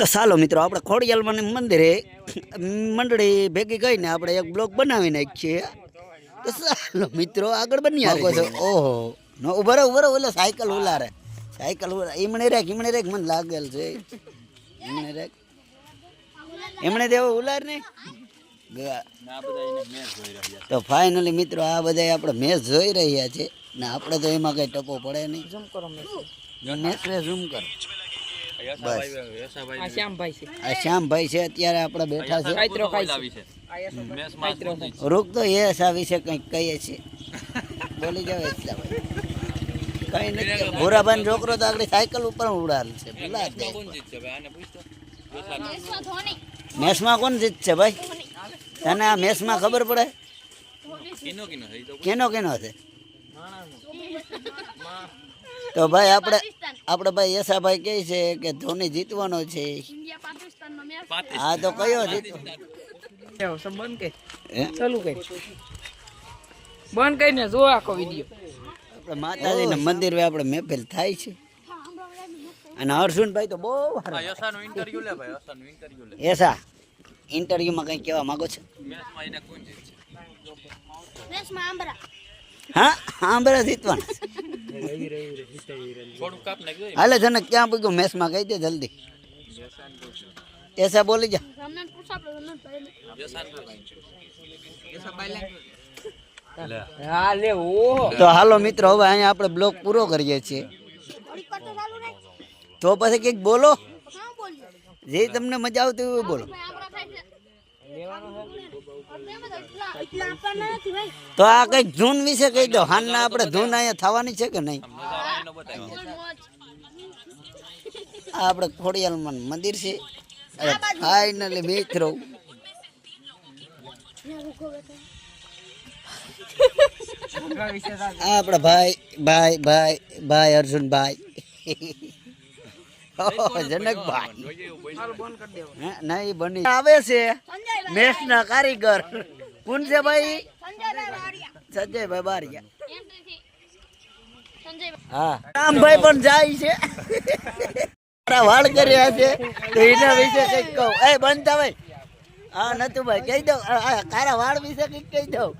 તો ચાલો મિત્રો આપણે ખોડિયાલમાં મંદિરે મંડળી ભેગી ગઈને આપણે એક બ્લોગ બનાવી નાખીએ. તો ચાલો મિત્રો આગળ બની આવો છો. ઓહો. નો ઊભા રહો ઊભા રહો એટલે સાયકલ ઉલારે. સાયકલ ઉલારે એમણે રેક એમણે રેક મને લાગેલ છે. એમણે રેક એમણે દેવો ઉલાર ને તો ફાઇનલી મિત્રો આ બધા આપણે મેચ જોઈ રહ્યા છે. ને આપણે તો એમાં કઈ ટકો પડે નહીં. ઝૂમ કરો મેચ ઝૂમ કરો. બસ. આ શ્યામભાઈ છે. આ શ્યામભાઈ છે અત્યારે આપણે બેઠા છે. કાયતરો ખાય છે. રૂક તો એ આ વિશે કંઈક કહીએ છીએ. બોલી જાવ એટલા ભાઈ કઈ નથી ભોરાબાન છોકરો તો આગળ સાયકલ ઉપર ઉડાડ છે. ભૂલા મેસમાં કોણ જીતશે ભાઈ? તને આ મેસમાં ખબર પડે? કેનો કેનો છે? તો ભાઈ આપણે આપણે ભાઈ યશાભાઈ કહે છે કે ધોની જીતવાનો છે. આ તો કયો જીતવો જાઓ, સબ બંધ કર ચાલુ કર. બંધ કરીને જો આખો વીડિયો. આપણે માતાજીના મંદિરે આપણે મહેફિલ થાય છે. અને હર્ષુનભાઈ તો બહુ એસા ઇન્ટરવ્યુમાં કંઈ કહેવા માંગો છો? હા હા બરા જીતવાના હાલે જનક ક્યાં પૂગ્યું? મેસમાં કહી દે જલ્દી. એસા બોલી જા. હા તો હાલો મિત્રો હવે અહીંયા આપણે બ્લોક પૂરો કરીએ છીએ. તો પછી કંઈક બોલો? જે તમને મજા આવતી હોય બોલો. તો આ કંઈક ધૂન વિશે કહી દો. હાલના આપણે ધૂન અહીંયા થવાની છે કે નહીં? આ આપણે ખોડિયાલમાં મંદિર છે. ફાઇનલી મિત્રો આપણા ભાઈ ભાઈ ભાઈ ભાઈ, અર્જુનભાઈ. જનકભાઈ હે, નહીં બની. આવે છે. મેષના કારીગર. કોણ છે ભાઈ સંજયભાઈ બારિયા હા. રામભાઈ પણ જાય છે. તારા વાળ કર્યા છે. તો એના વિશે કંઈક કહું. એ બનતા ભાઈ. હા નતું ભાઈ કહી દઉં. આ- આ વાળ વિશે કંઈક કહી દઉં.